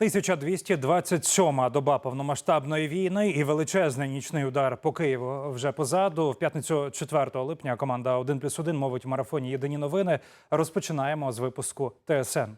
1227-ма доба повномасштабної війни і величезний нічний удар по Києву вже позаду. В п'ятницю 4 липня команда «1 плюс 1» мовить в марафоні Єдині новини. Розпочинаємо з випуску ТСН.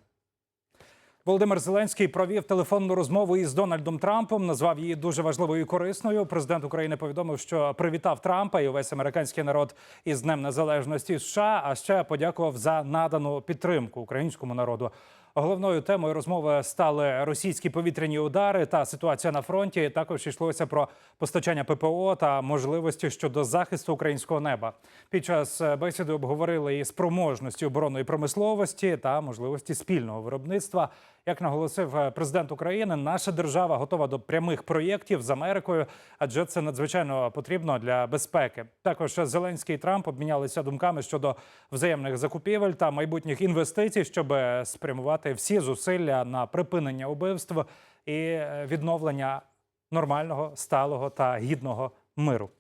Володимир Зеленський провів телефонну розмову із Дональдом Трампом. Назвав її дуже важливою і корисною. Президент України повідомив, що привітав Трампа і увесь американський народ із Днем Незалежності США. А ще подякував за надану підтримку українському народу. Головною темою розмови стали російські повітряні удари та ситуація на фронті. Також йшлося про постачання ППО та можливості щодо захисту українського неба. Під час бесіди обговорили і спроможності оборонної промисловості та можливості спільного виробництва. Як наголосив президент України, наша держава готова до прямих проєктів з Америкою, адже це надзвичайно потрібно для безпеки. Також Зеленський і Трамп обмінялися думками щодо взаємних закупівель та майбутніх інвестицій, щоб спрямувати всі зусилля на припинення убивств і відновлення нормального, сталого та гідного миру.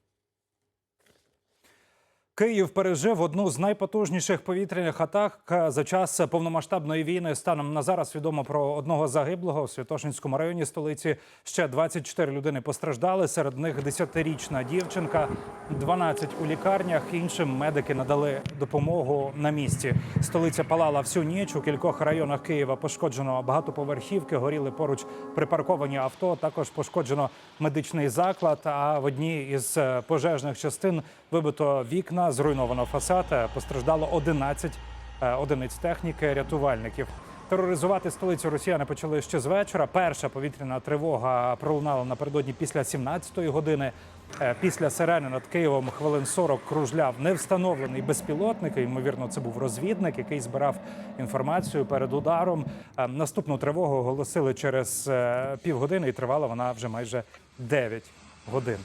Київ пережив одну з найпотужніших повітряних атак за час повномасштабної війни. Станом на зараз відомо про одного загиблого у Святошинському районі столиці. Ще 24 людини постраждали. Серед них 10-річна дівчинка, 12 у лікарнях. Іншим медики надали допомогу на місці. Столиця палала всю ніч. У кількох районах Києва пошкоджено багатоповерхівки. Горіли поруч припарковані авто. Також пошкоджено медичний заклад. А в одній із пожежних частин вибито вікна. Зруйновано фасад, постраждало 11 одиниць техніки рятувальників. Тероризувати столицю росіяни почали ще з вечора. Перша повітряна тривога пролунала напередодні після 17-ї години. Після сирени над Києвом хвилин 40 кружляв невстановлений безпілотник. Ймовірно, це був розвідник, який збирав інформацію перед ударом. Наступну тривогу оголосили через півгодини, і тривала вона вже майже 9 годин.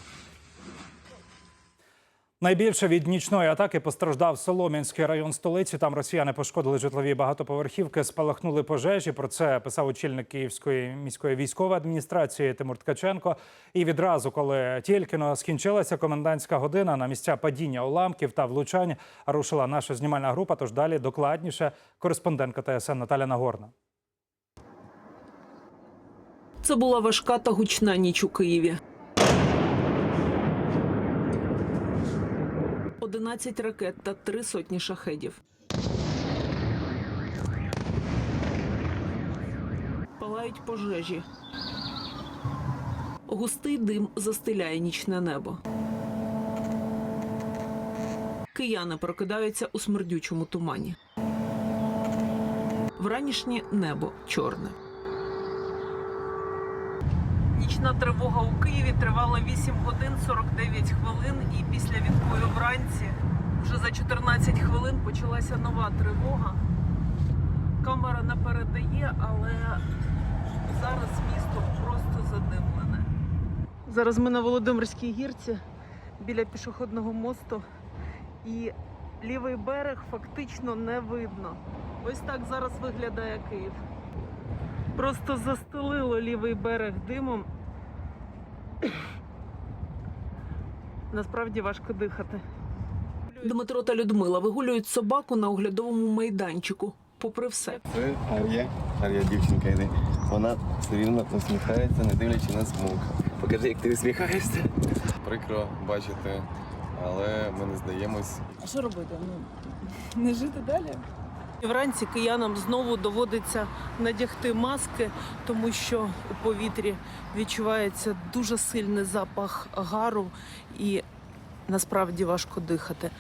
Найбільше від нічної атаки постраждав Солом'янський район столиці. Там росіяни пошкодили житлові багатоповерхівки, спалахнули пожежі. Про це писав очільник Київської міської військової адміністрації Тимур Ткаченко. І відразу, коли тільки скінчилася комендантська година, на місця падіння уламків та влучань рушила наша знімальна група. Тож далі докладніше кореспондентка ТСН Наталя Нагорна. Це була важка та гучна ніч у Києві. 11 ракет та три сотні шахедів. Палають пожежі. Густий дим застеляє нічне небо. Кияни прокидаються у смердючому тумані. Вранішнє небо чорне. Нічна тривога у Києві тривала 8 годин 49 хвилин, і після відбою вранці вже за 14 хвилин почалася нова тривога. Камера не передає, але зараз місто просто задимлене. Зараз ми на Володимирській гірці біля пішохідного мосту, і лівий берег фактично не видно. Ось так зараз виглядає Київ. Просто застелило лівий берег димом. Насправді важко дихати. Дмитро та Людмила вигулюють собаку на оглядовому майданчику. Попри все, Це Ар'я. Ар'я дівчинка йде. Вона все рівно усміхається, не дивлячи на смуг. Покажи, як ти усміхаєшся. Прикро бачити, але ми не здаємось. А що робити? Ну не жити далі. Вранці киянам знову доводиться надягти маски, тому що у повітрі відчувається дуже сильний запах гару і насправді важко дихати.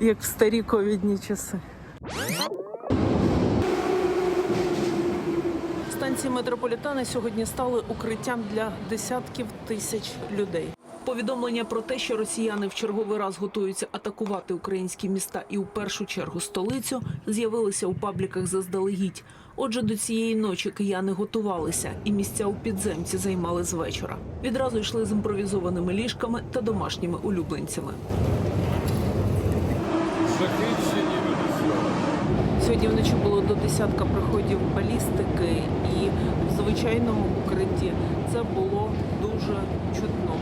Як в старі ковідні часи. Станції метрополітани сьогодні стали укриттям для десятків тисяч людей. Повідомлення про те, що росіяни в черговий раз готуються атакувати українські міста і у першу чергу столицю, з'явилися у пабліках заздалегідь. Отже, до цієї ночі кияни готувалися, і місця у підземці займали з вечора. Відразу йшли з імпровізованими ліжками та домашніми улюбленцями. Сьогодні вночі було до десятка приходів балістики, і в звичайному укритті це було дуже чутно.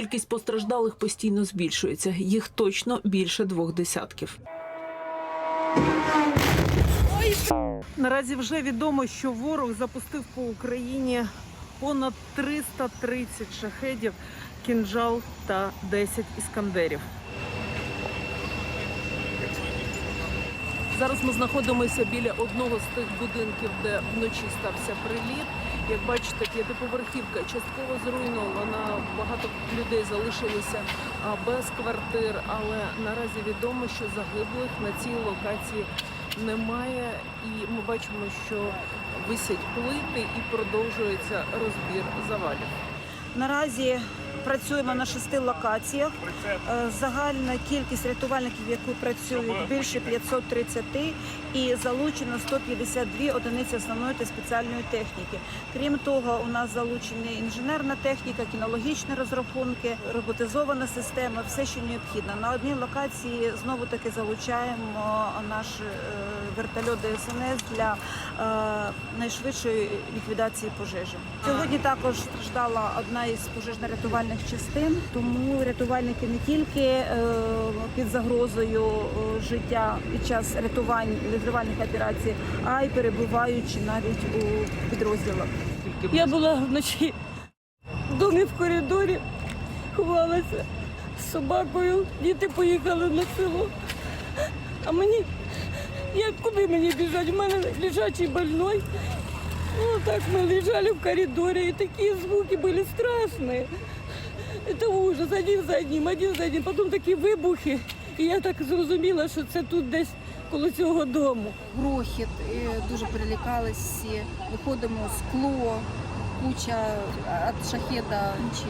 Кількість постраждалих постійно збільшується. Їх точно більше двох десятків. Наразі вже відомо, що ворог запустив по Україні понад 330 шахедів, кінжал та 10 іскандерів. Зараз ми знаходимося біля одного з тих будинків, де вночі стався приліт. Як бачите, п'ятиповерхівка частково зруйнована. Багато людей залишилися без квартир, але наразі відомо, що загиблих на цій локації немає. І ми бачимо, що висять плити і продовжується розбір завалів. Наразі працюємо на шести локаціях. Е, Загальна кількість рятувальників, які працюють, більше 530 і залучено 152 одиниці основної та спеціальної техніки. Крім того, у нас залучені інженерна техніка, кінологічні розрахунки, роботизована система, все, що необхідно. На одній локації знову таки залучаємо наш е, вертольот ДСНС для е, найшвидшої ліквідації пожежі. Сьогодні також страждала одна із пожежно-рятувальних частин, тому рятувальники не тільки е, під загрозою е, життя під час рятувань рятувальних операцій, а й перебуваючи навіть у підрозділах. Я була вночі в домі в коридорі, ховалася з собакою, діти поїхали на село. А мені, як куди мені біжати? У мене лежачий больной. Ну, так мы лежали в коридоре, и такие звуки были страшные. Это ужас, один за одним, один за одним. Потім такі вибухи. І я так зрозуміла, що це тут десь коло цього дому. грохіт, дуже перелякались всі. Виходимо скло, куча від шахеда чи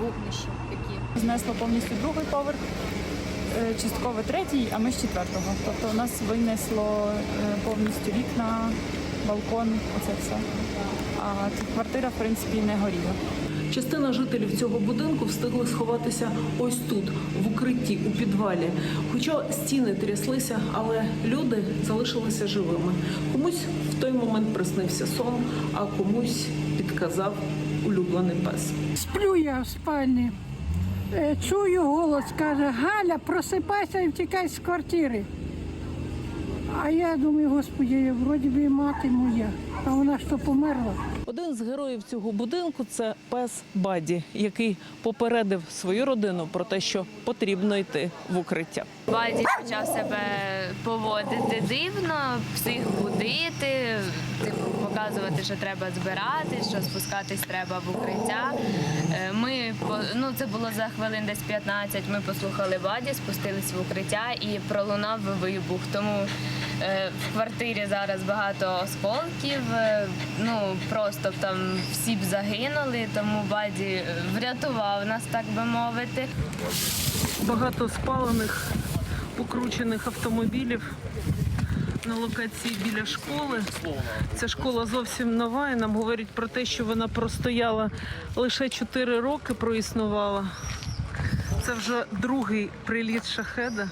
вогнища які. Знесло повністю другий поверх, е, частково третій, а ми з четвертого. Тобто у нас винесло е, повністю вікна, балкон, оце все. А квартира, в принципі, не горіла. Частина жителів цього будинку встигли сховатися ось тут, в укритті, у підвалі. Хоча стіни тряслися, але люди залишилися живими. Комусь в той момент приснився сон, а комусь підказав улюблений пес. Сплю я в спальні. Е, Чую голос, каже, Галя, просипайся і втікай з квартири. А я думаю, господи, вроді би мати моя, а вона то померла. Один з героїв цього будинку це пес Баді, який попередив свою родину про те, що потрібно йти в укриття. Баді почав себе поводити дивно, всіх будити, типу, показувати, що треба збиратись, що спускатись треба в укриття. Е, Ми ну це було за хвилин десь 15, Ми послухали Баді, спустились в укриття і пролунав вибух. Тому в квартирі зараз багато осколків. е, Ну просто там всі б загинули, тому Баді е, врятував нас, так би мовити. Багато спалених, покручених автомобілів на локації біля школи. Ця школа зовсім нова, і нам говорять про те, що вона простояла лише 4 роки, проіснувала. Це вже другий приліт шахеда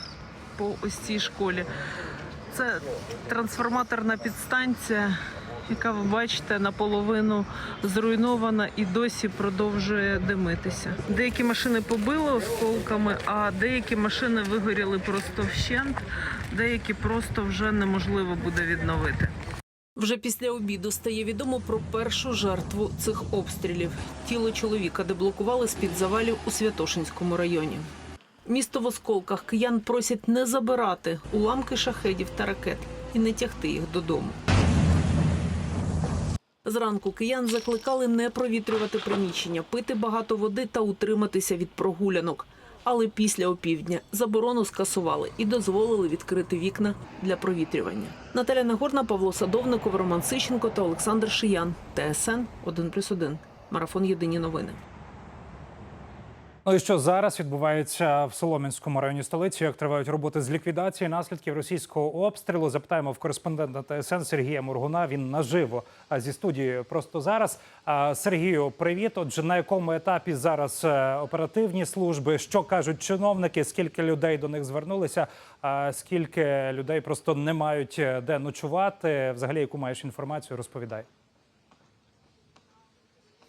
по ось цій школі. Це трансформаторна підстанція, яка ви бачите наполовину зруйнована і досі продовжує димитися. Деякі машини побили осколками, а деякі машини вигоріли просто вщент, деякі просто вже неможливо буде відновити. Вже після обіду стає відомо про першу жертву цих обстрілів. Тіло чоловіка деблокували з-під завалів у Святошинському районі. Місто в осколках киян просять не забирати уламки шахедів та ракет і не тягти їх додому. Зранку киян закликали не провітрювати приміщення, пити багато води та утриматися від прогулянок. Але після опівдня заборону скасували і дозволили відкрити вікна для провітрювання. Наталя Нагорна, Павло Садовников, Роман Сищенко та Олександр Шиян. ТСН 1+,1. Марафон Єдині новини. Ну і що зараз відбувається в Солом'янському районі столиці? Як тривають роботи з ліквідації наслідків російського обстрілу? Запитаємо в кореспондента ТСН Сергія Мургуна. Він наживо зі студії просто зараз. Сергію, привіт. Отже, на якому етапі зараз е, оперативні служби? Що кажуть чиновники? Скільки людей до них звернулися? А скільки людей просто не мають е, де ночувати? Взагалі, яку маєш інформацію? Розповідай.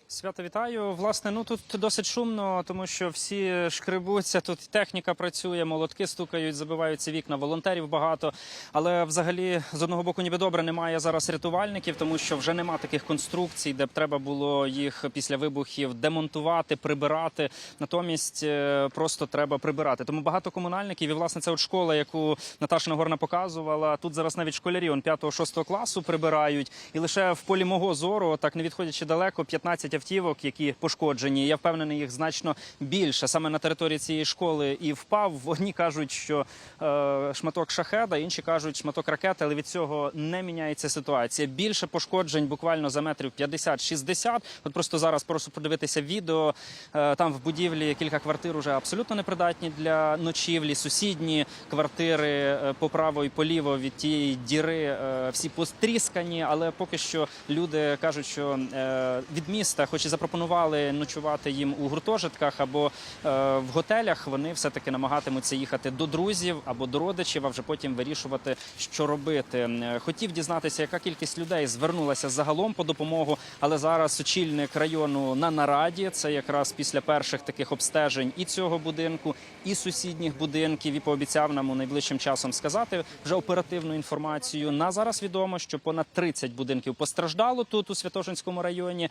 Свято вітаю. Власне, ну тут досить шумно, тому що всі шкребуться. Тут техніка працює, молотки стукають, забиваються вікна, волонтерів багато. Але взагалі з одного боку, ніби добре, немає зараз рятувальників, тому що вже нема таких конструкцій, де б треба було їх після вибухів демонтувати, прибирати. Натомість е, просто треба прибирати. Тому багато комунальників, і власне це от школа, яку Наташа Нагорна показувала. Тут зараз навіть школярі он 5-6 класу прибирають, і лише в полі мого зору, так не відходячи далеко, 15 автівок, які пошкоджені. Я впевнений, їх значно більше саме на території цієї школи і впав. Одні кажуть, що е, шматок шахеда, інші кажуть, шматок ракети, але від цього не міняється ситуація. Більше пошкоджень буквально за метрів 50-60. От просто зараз прошу подивитися відео. Е, там в будівлі кілька квартир уже абсолютно непридатні для ночівлі. Сусідні квартири е, по право і поліво від тієї діри е, всі постріскані, але поки що люди кажуть, що е, від міста, хоч і запропонували ночувати їм у гуртожитках або е, в готелях, вони все таки намагатимуться їхати до друзів або до родичів, а вже потім вирішувати, що робити. Е, Хотів дізнатися, яка кількість людей звернулася загалом по допомогу, але зараз очільник району на нараді. Це якраз після перших таких обстежень і цього будинку, і сусідніх будинків, і пообіцяв нам у найближчим часом сказати вже оперативну інформацію. На зараз відомо, що понад 30 будинків постраждало тут у Святошинському районі.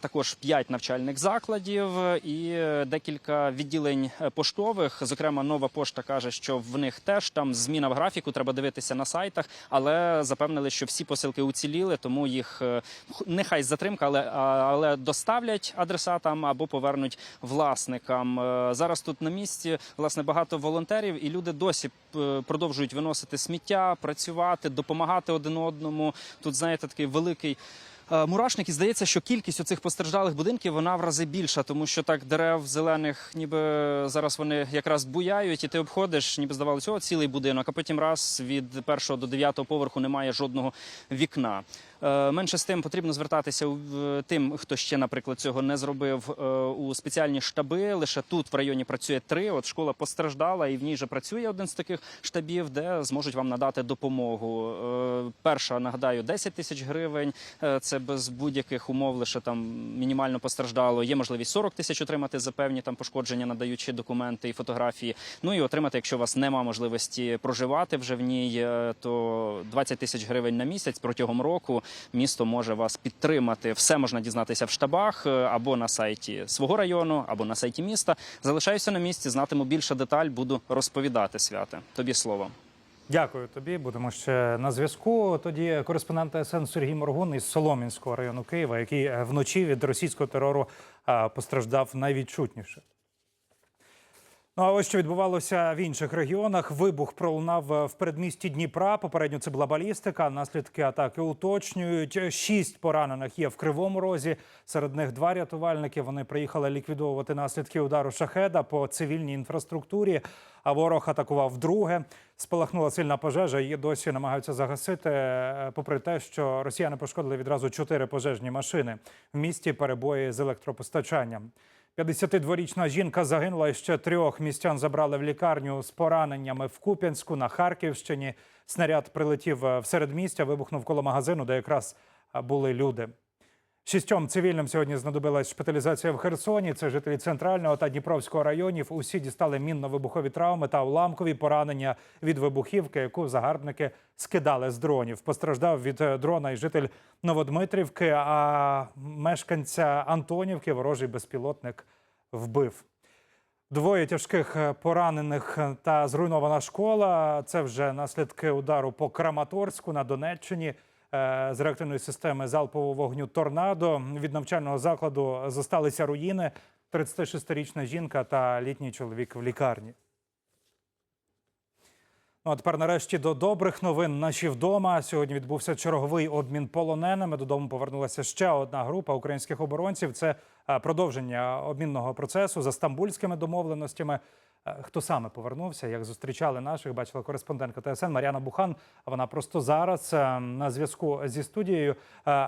Також 5 навчальних закладів і декілька відділень поштових. Зокрема, нова пошта каже, що в них теж там зміна в графіку. Треба дивитися на сайтах, але запевнили, що всі посилки уціліли, тому їх е, нехай затримка, але, але доставлять адресатам або повернуть власникам. Е, Зараз тут на місці власне багато волонтерів, і люди досі е, продовжують виносити сміття, працювати, допомагати один одному. Тут знаєте, такий великий. Е, Мурашник і здається, що кількість оцих постраждалих будинків вона в рази більша, тому що так дерев зелених, ніби зараз вони якраз буяють, і ти обходиш, ніби здавалося, о, цілий будинок, а потім раз від першого до дев'ятого поверху немає жодного вікна. Е, Менше з тим потрібно звертатися тим, хто ще, наприклад, цього не зробив е, у спеціальні штаби. Лише тут в районі працює три. От школа постраждала, і в ній же працює один з таких штабів, де зможуть вам надати допомогу. Е, Перша нагадаю 10 тисяч гривень. Це без будь-яких умов, лише там мінімально постраждало. Є можливість 40 тисяч отримати за певні там пошкодження, надаючи документи і фотографії. Ну і отримати, якщо у вас нема можливості проживати вже в ній, то 20 тисяч гривень на місяць протягом року місто може вас підтримати. Все можна дізнатися в штабах е, або на сайті свого району, або на сайті міста. Залишаюся на місці, знатиму більше деталь, буду розповідати святе. Тобі слово. Дякую тобі. Будемо ще на зв'язку. Тоді кореспондент СН Сергій Моргун із Солом'янського району Києва, який е, вночі від російського терору е, постраждав найвідчутніше. Ну а ось що відбувалося в інших регіонах. Вибух пролунав е, в передмісті Дніпра. Попередньо це була балістика. Наслідки атаки уточнюють. Шість поранених є в кривому розі. Серед них два рятувальники. Вони приїхали ліквідовувати наслідки удару шахеда по цивільній інфраструктурі. А ворог атакував вдруге. Спалахнула сильна пожежа. Її досі намагаються загасити. е, Попри те, що росіяни пошкодили відразу чотири пожежні машини. В місті перебої з електропостачанням. 52-річна жінка загинула і ще трьох містян забрали в лікарню з пораненнями в Куп'янську на Харківщині. Снаряд прилетів е, в середмістя, вибухнув коло магазину, де якраз е, були люди. Шістьом цивільним сьогодні знадобилась шпиталізація в Херсоні. Це жителі центрального та Дніпровського районів. Усі дістали мінно-вибухові травми та уламкові поранення від вибухівки, яку загарбники скидали з дронів. Постраждав від е, дрона і житель Новодмитрівки, а мешканця Антонівки ворожий безпілотник вбив. Двоє тяжких е, поранених е, та зруйнована школа. Це вже наслідки удару по Краматорську на Донеччині з реактивної системи залпового вогню Торнадо. Від навчального закладу зосталися руїни. 36-річна жінка та літній чоловік в лікарні. Ну, а тепер нарешті до добрих новин. Наші вдома сьогодні відбувся черговий обмін полоненими. Додому повернулася ще одна група українських оборонців. Це е, продовження обмінного процесу за стамбульськими домовленостями. Е, Хто саме повернувся? Як зустрічали наших? Бачила кореспондентка ТСН Мар'яна Бухан. Вона просто зараз е, на зв'язку зі студією.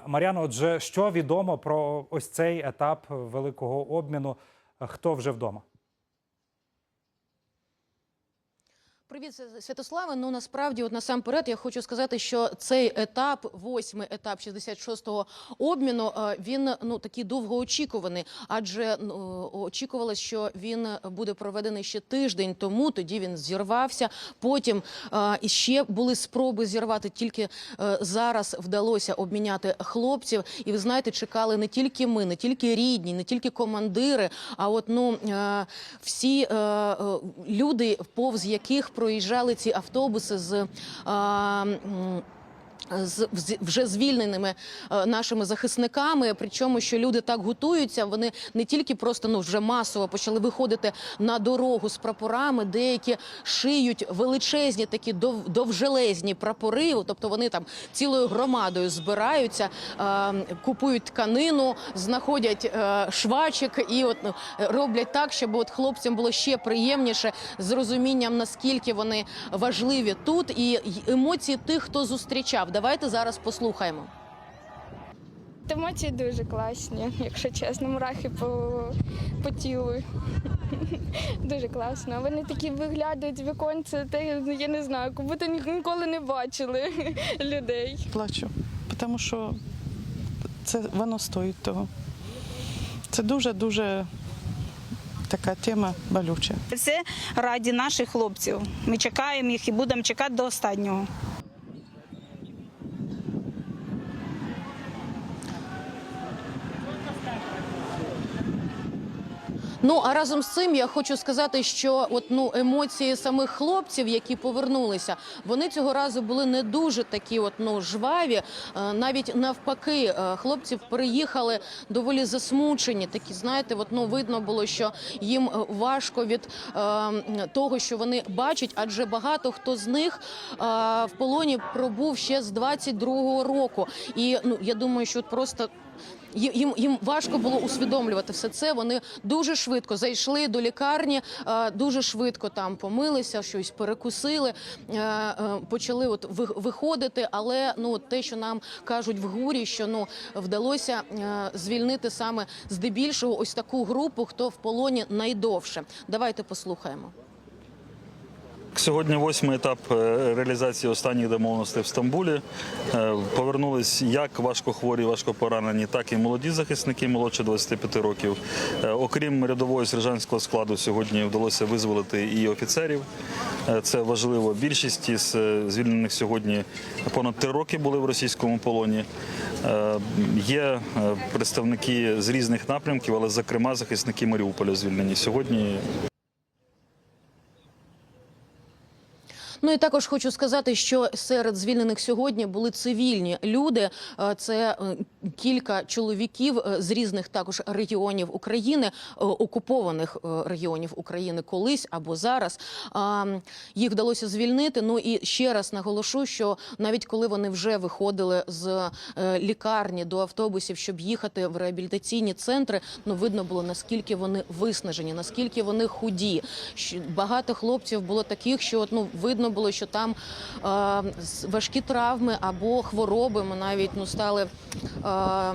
Мар'яна, отже, що відомо про ось цей етап великого обміну? Е, Хто вже вдома? Привіт, Свя- Святославе. Ну насправді, от насамперед, я хочу сказати, що цей етап, восьмий етап 66-го обміну, е, він ну такий довгоочікуваний, адже ну, очікувалось, що він буде проведений ще тиждень тому. Тоді він зірвався. Потім е, іще були спроби зірвати. Тільки е, зараз вдалося обміняти хлопців. І ви знаєте, чекали не тільки ми, не тільки рідні, не тільки командири, а от ну всі люди, повз яких проїжджали ці автобуси з. З вже звільненими е, нашими захисниками. Причому, що люди так готуються, вони не тільки просто ну вже масово почали виходити на дорогу з прапорами, деякі шиють величезні такі дов, довжелезні прапори. Тобто вони там цілою громадою збираються, е, купують тканину, знаходять е, швачик і от ну, роблять так, щоб от хлопцям було ще приємніше з розумінням, наскільки вони важливі тут, і емоції тих, хто зустрічав. Давайте зараз послухаємо. Емоції дуже класні, якщо чесно, мурахи по, по тілу. Дуже класно. Вони такі виглядають з віконця, та я не знаю, як будто ніколи не бачили людей. плачу, тому що це воно стоїть того. Це дуже-дуже така тема болюча. Це раді наших хлопців. Ми чекаємо їх і будемо чекати до останнього. Ну а разом з цим я хочу сказати, що от ну емоції самих хлопців, які повернулися, вони цього разу були не дуже такі, от ну жваві. Е, Навіть навпаки, е, хлопців переїхали доволі засмучені. Такі, знаєте, от ну видно було, що їм е, важко від того, що вони бачать, адже багато хто з них в полоні пробув ще з 22-го року. І ну я думаю, що просто. Їм їм важко було усвідомлювати все це. Вони дуже швидко зайшли до лікарні, дуже швидко там помилися, щось перекусили, е, е, почали от виходити. Але ну те, що нам кажуть в гурі, що ну вдалося е, звільнити саме здебільшого ось таку групу, хто в полоні найдовше. Давайте послухаємо. Сьогодні восьмий етап е, реалізації останніх домовленостей в Стамбулі. Е, Повернулись як важкохворі, важкопоранені, так і молоді захисники молодше 25 років. Е, Окрім рядового сержантського складу, сьогодні вдалося визволити і офіцерів. Це важливо. Більшість із звільнених сьогодні понад три роки були в російському полоні. Є представники з різних напрямків, але зокрема захисники Маріуполя звільнені сьогодні. Ну і також хочу сказати, що серед звільнених сьогодні були цивільні люди. Е, Це е, кілька чоловіків е, з різних також регіонів України, окупованих регіонів України колись або зараз. Їх вдалося звільнити. Ну і ще раз наголошу, що навіть коли вони вже виходили з лікарні до автобусів, щоб їхати в реабілітаційні центри, ну видно було наскільки вони виснажені, наскільки вони худі. Багато хлопців було таких, що ну видно було, що там е, важкі травми або хвороби. Ми навіть ну стали. Е,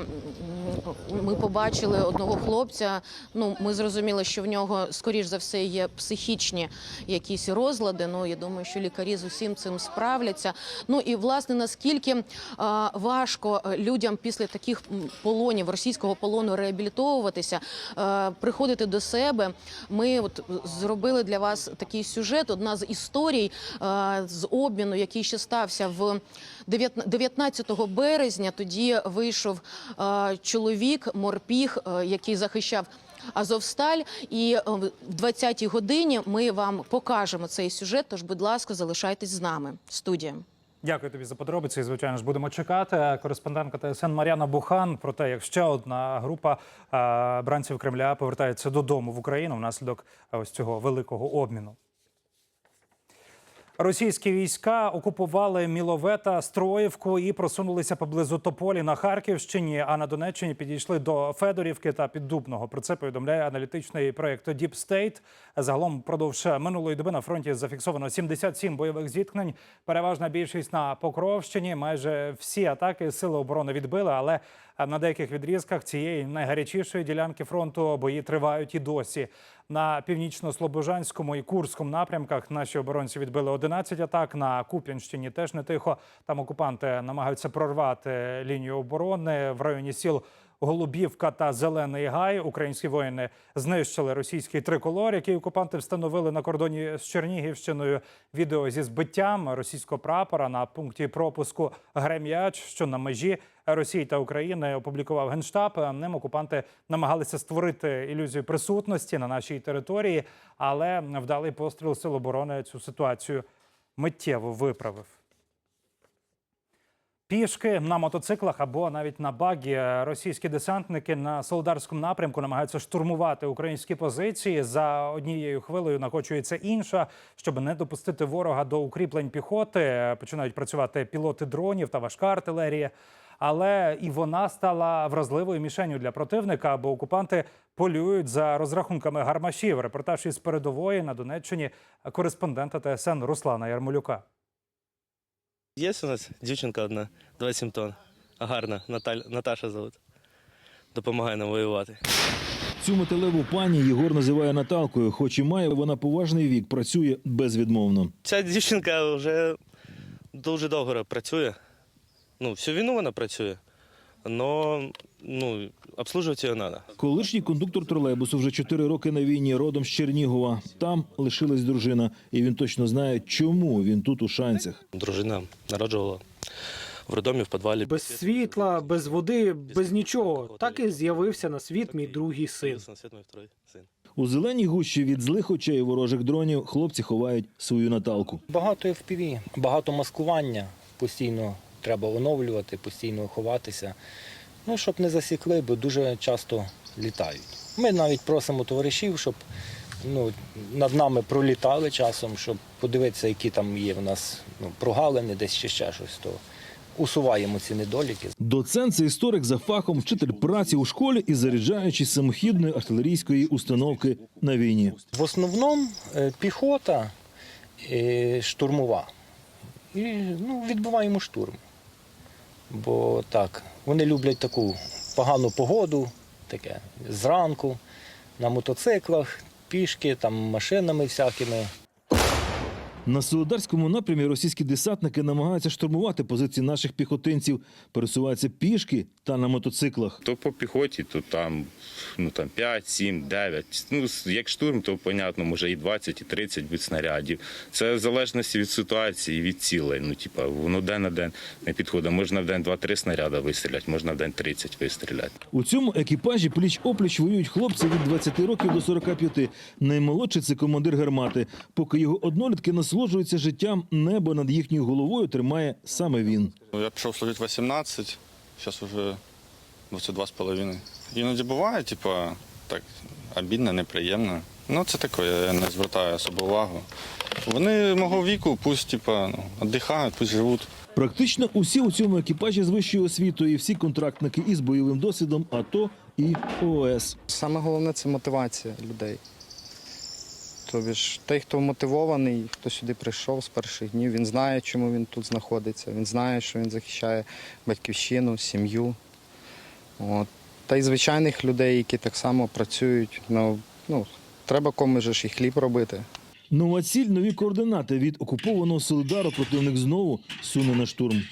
ми побачили одного хлопця. Ну ми зрозуміли, що в нього скоріш за все є психічні якісь розлади. Ну я думаю, що лікарі з усім цим справляться. Ну і власне наскільки е, важко е, людям після таких полонів російського полону реабілітовуватися, е, приходити до себе. Ми от зробили для вас такий сюжет. Одна з історій з обміну, який ще стався в 19 19 березня. Тоді вийшов е, чоловік, морпіг, е, який захищав. Азовсталь, і е, в 20-й годині ми вам покажемо цей сюжет. Тож, будь ласка, залишайтесь з нами. Студія. Дякую тобі за подробиці. Звичайно ж, будемо чекати. Кореспондентка ТСН Мар'яна Бухан про те, як ще одна група е, бранців Кремля повертається додому в Україну внаслідок е, ось цього великого обміну. Російські війська окупували Міловета, Строївку і просунулися поблизу Тополі на Харківщині. А на Донеччині підійшли до Федорівки та Піддубного. Про це повідомляє аналітичний проєкт Deep State. Загалом впродовж минулої доби на фронті зафіксовано 77 бойових зіткнень. Переважна більшість на Покровщині. Майже всі атаки сили оборони відбили, але на деяких відрізках цієї найгарячішої ділянки фронту бої тривають і досі. На північно-слобожанському і Курському напрямках наші оборонці відбили 11 атак. На Куп'янщині теж не тихо. Там окупанти намагаються прорвати лінію оборони в районі сіл. Голубівка та Зелений Гай. Українські воїни знищили російський триколор, який окупанти встановили на кордоні з Чернігівщиною. Відео зі збиттям російського прапора на пункті пропуску Грем'яч, що на межі Росії та України опублікував генштаб. Ним окупанти намагалися створити ілюзію присутності на нашій території, але вдалий постріл сил оборони цю ситуацію миттєво виправив. Пішки на мотоциклах або навіть на багі російські десантники на солодарському напрямку намагаються штурмувати українські позиції. За однією хвилею накочується інша, щоб не допустити ворога до укріплень піхоти. Починають працювати пілоти дронів та важка артилерія. Але і вона стала вразливою мішенью для противника, бо окупанти полюють за розрахунками гармашів. Репортаж із передової на Донеччині кореспондента ТСН Руслана Ярмолюка. Є у нас дівчинка одна, 27 тонн. Гарна, Наталь... Наташа зовут. Допомагає нам воювати. Цю металеву пані Єгор називає Наталкою, хоч і має вона поважний вік, працює безвідмовно. Ця дівчинка вже дуже довго працює. Ну, всю війну вона працює. Но ну, обслужувати її треба. Колишній кондуктор тролейбусу вже чотири роки на війні, родом з Чернігова. Там лишилась дружина, і він точно знає, чому він тут у шанцях. Дружина народжувала в роддомі в підвалі. Без світла, без води, без нічого. Так і з'явився на світ мій другий син. У зеленій гущі від злих очей ворожих дронів хлопці ховають свою Наталку. Багато FPV, багато маскування. Постійно треба оновлювати, постійно ховатися. Ну, щоб не засікли, бо дуже часто літають. Ми навіть просимо товаришів, щоб ну, над нами пролітали часом, щоб подивитися, які там є в нас ну, прогалини, десь чи ще щось. То усуваємо ці недоліки. Доцент це історик за фахом, вчитель праці у школі і заряджаючий самохідної артилерійської установки на війні. В основному е, піхота е, штурмова. І ну, відбиваємо штурм. Бо так, вони люблять таку погану погоду, таке зранку, на мотоциклах, пішки, там машинами всякими. На Солодарському напрямі російські десантники намагаються штурмувати позиції наших піхотинців, пересуваються пішки та на мотоциклах. То по піхоті, то там, ну, там 5, 7, 9. Ну, як штурм, то, понятно, може і 20, і 30 будь снарядів. Це в залежності від ситуації, від цілей. Ну, типа, воно день на день не підходить. Можна в день 2-3 снаряди вистріляти, можна в день 30 вистріляти. У цьому екіпажі пліч-опліч воюють хлопці від 20 років до 45. Наймолодший – це командир гармати. Поки його однолітки насолоджуються життям, небо над їхньою головою тримає саме він. Я пішов служити 18, зараз вже 22 з половиною. Іноді буває, типу, так обідно, неприємно. Ну, це таке, я не звертаю особу увагу. Вони мого віку, пусть типу, ну, віддихають, пусть живуть. Практично усі у цьому екіпажі з вищою освітою, і всі контрактники із бойовим досвідом АТО і ООС. Саме головне це мотивація людей. Тобі ж той, хто мотивований, хто сюди прийшов з перших днів, він знає, чому він тут знаходиться. Він знає, що він захищає батьківщину, сім'ю. От. Та й звичайних людей, які так само працюють. Ну, ну, треба комусь ж і хліб робити. Нова ціль – нові координати. Від окупованого Солидару противник знову суне на штурм.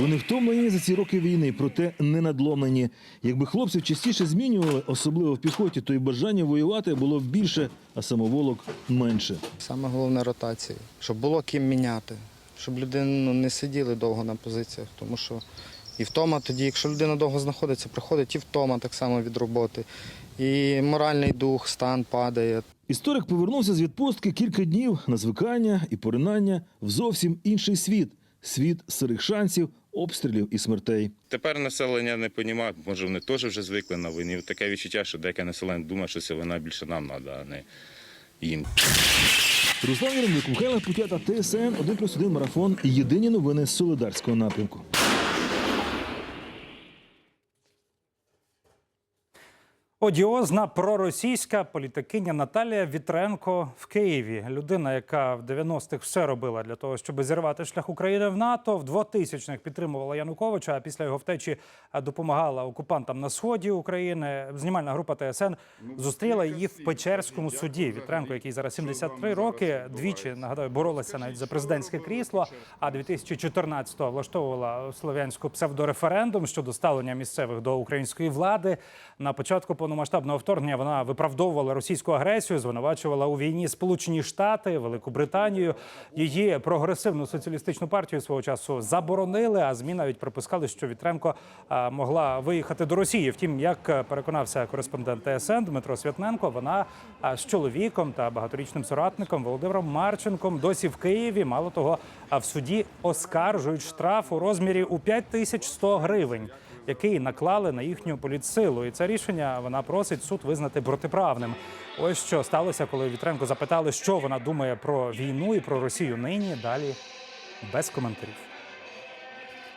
Вони втомлені за ці роки війни, проте не надломлені. Якби хлопців частіше змінювали, особливо в піхоті, то й бажання воювати було б більше, а самоволок менше. Саме головне ротації, щоб було ким міняти, щоб люди ну, не сиділи довго на позиціях, тому що і втома тоді, якщо людина довго знаходиться, приходить і втома так само від роботи. І моральний дух, стан падає. Історик повернувся з відпустки кілька днів на звикання і поринання в зовсім інший світ світ сирих шансів, обстрілів і смертей. Тепер населення не розуміє, може вони теж вже звикли на війні. Таке відчуття, що деяке населення думає, що це вона більше нам треба, а не їм. Руслан Єремюк, Михайло Путята, ТСН 1+,1 марафон. Єдині новини з Солидарського напрямку. Одіозна проросійська політикиня Наталія Вітренко в Києві. Людина, яка в 90-х все робила для того, щоб зірвати шлях України в НАТО, в 2000-х підтримувала Януковича, а після його втечі допомагала окупантам на сході України. Знімальна група ТСН зустріла її в Печерському суді. Вітренко, який зараз 73 роки, двічі нагадаю, боролася навіть за президентське крісло. А 2014-го влаштовувала слов'янську псевдореферендум щодо ставлення місцевих до української влади. На початку повномасштабного вторгнення вона виправдовувала російську агресію, звинувачувала у війні Сполучені Штати, Велику Британію. Її прогресивну соціалістичну партію свого часу заборонили. А змі навіть припускали, що Вітренко могла виїхати до Росії. Втім, як переконався кореспондент ТСН Дмитро Святненко, вона з чоловіком та багаторічним соратником Володимиром Марченком досі в Києві. Мало того, а в суді оскаржують штраф у розмірі у 5100 гривень який наклали на їхню політсилу. І це рішення вона просить суд визнати протиправним. Ось що сталося, коли Вітренко запитали, що вона думає про війну і про Росію нині. Далі без коментарів.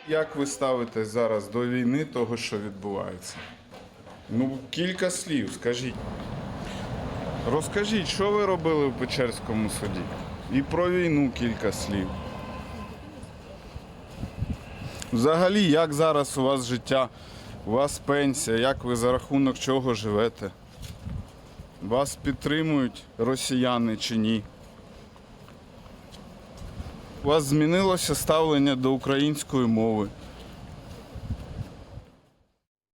Як ви ставитесь зараз до війни, того, що відбувається? Ну, кілька слів, скажіть. Розкажіть, що ви робили в Печерському суді? І про війну кілька слів. Взагалі, як зараз у вас життя, у вас пенсія, як ви за рахунок чого живете? Вас підтримують росіяни чи ні? У вас змінилося ставлення до української мови?